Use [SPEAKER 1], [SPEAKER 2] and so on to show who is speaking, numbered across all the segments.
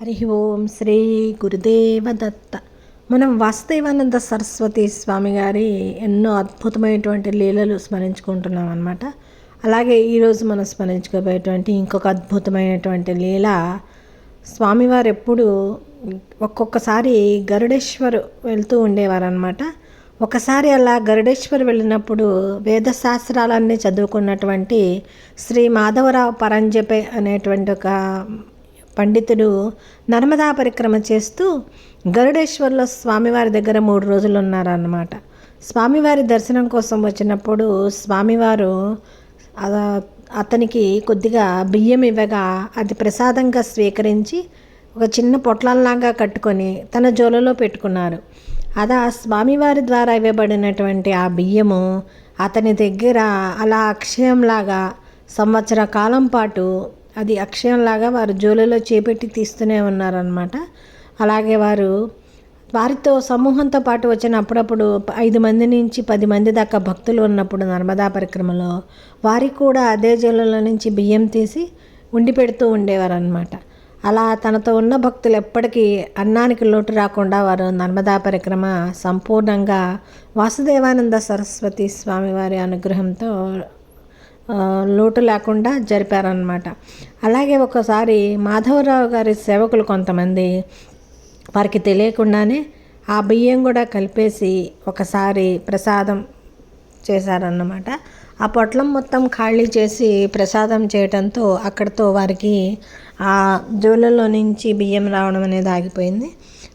[SPEAKER 1] హరి ఓం శ్రీ గురుదేవ దత్త మనం వాసుదేవానంద సరస్వతి స్వామి గారి ఎన్నో అద్భుతమైనటువంటి లీలలు స్మరించుకుంటున్నాం అనమాట అలాగే ఈరోజు మనం స్మరించుకోబోయేటువంటి ఇంకొక అద్భుతమైనటువంటి లీల స్వామివారు ఎప్పుడు ఒక్కొక్కసారి గరుడేశ్వర్ వెళ్తూ ఉండేవారు అనమాట ఒకసారి అలా గరుడేశ్వర్ వెళ్ళినప్పుడు వేదశాస్త్రాలన్నీ చదువుకున్నటువంటి శ్రీ మాధవరావు పరంజపే అనేటువంటి ఒక పండితుడు నర్మదా పరిక్రమ చేస్తూ గరుడేశ్వర్లో స్వామివారి దగ్గర మూడు రోజులు ఉన్నారన్నమాట స్వామివారి దర్శనం కోసం వచ్చినప్పుడు స్వామివారు అతనికి కొద్దిగా బియ్యం ఇవ్వగా అది ప్రసాదంగా స్వీకరించి ఒక చిన్న పొట్లంలాగా కట్టుకొని తన జోలలో పెట్టుకున్నారు. అదా స్వామివారి ద్వారా ఇవ్వబడినటువంటి ఆ బియ్యము అతని దగ్గర అలా అక్షయంలాగా సంవత్సర కాలం పాటు అది అక్షయంలాగా వారు జోలలో చేపెట్టి తీస్తూనే ఉన్నారనమాట అలాగే వారు వారితో సమూహంతో పాటు వచ్చిన అప్పుడప్పుడు ఐదు మంది నుంచి పది మంది దాకా భక్తులు ఉన్నప్పుడు నర్మదా పరిక్రమలో వారికి కూడా అదే జోలలో నుంచి బియ్యం తీసి ఉండి పెడుతూ ఉండేవారనమాట అలా తనతో ఉన్న భక్తులు ఎప్పటికీ అన్నానికి లోటు రాకుండా వారు నర్మదా పరిక్రమ సంపూర్ణంగా వాసుదేవానంద సరస్వతి స్వామివారి అనుగ్రహంతో లోటు లేకుండా జరిపారనమాట అలాగే ఒకసారి మాధవరావు గారి సేవకులు కొంతమంది వారికి తెలియకుండానే ఆ బియ్యం కూడా కలిపేసి ఒకసారి ప్రసాదం చేశారన్నమాట. ఆ పొట్లం మొత్తం ఖాళీ చేసి ప్రసాదం చేయడంతో అక్కడితో వారికి ఆ జోలలో నుంచి బియ్యం రావడం అనేది ఆగిపోయింది.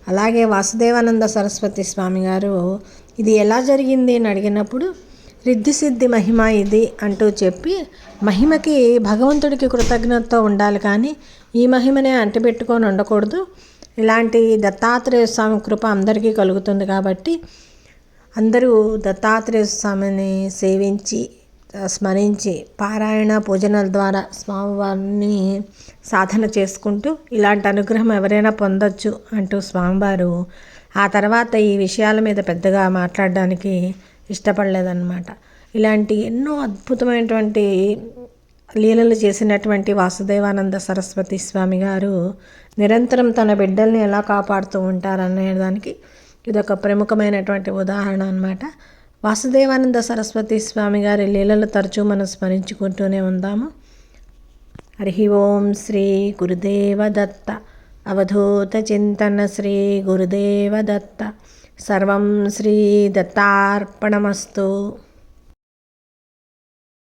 [SPEAKER 1] అలాగే వాసుదేవానంద సరస్వతి స్వామి గారు ఇది ఎలా జరిగింది? అని అడిగినప్పుడు రిద్ధిసిద్ధి మహిమ ఇది అంటూ చెప్పి మహిమకి భగవంతుడికి కృతజ్ఞతతో ఉండాలి కానీ ఈ మహిమనే అంటిపెట్టుకొని ఉండకూడదు. ఇలాంటి దత్తాత్రేయ స్వామి కృప అందరికీ కలుగుతుంది కాబట్టి అందరూ దత్తాత్రేయ స్వామిని సేవించి స్మరించి పారాయణ పూజనల ద్వారా స్వామివారిని సాధన చేసుకుంటూ ఇలాంటి అనుగ్రహం ఎవరైనా పొందొచ్చు అంటూ స్వామివారు ఆ తర్వాత ఈ విషయాల మీద పెద్దగా మాట్లాడడానికి ఇష్టపడలేదన్నమాట. ఇలాంటి ఎన్నో అద్భుతమైనటువంటి లీలలు చేసినటువంటి వాసుదేవానంద సరస్వతి స్వామి గారు నిరంతరం తన బిడ్డల్ని ఎలా కాపాడుతూ ఉంటారనే దానికి ఇదొక ప్రముఖమైనటువంటి ఉదాహరణ అన్నమాట. వాసుదేవానంద సరస్వతి స్వామి గారి లీలలు తరచూ మనం స్మరించుకుంటూనే ఉందాము. హరి ఓం శ్రీ గురుదేవ దత్త. అవధూత చింతన శ్రీ గురుదేవ దత్త. సర్వం శ్రీ దత్తార్పణమస్తు.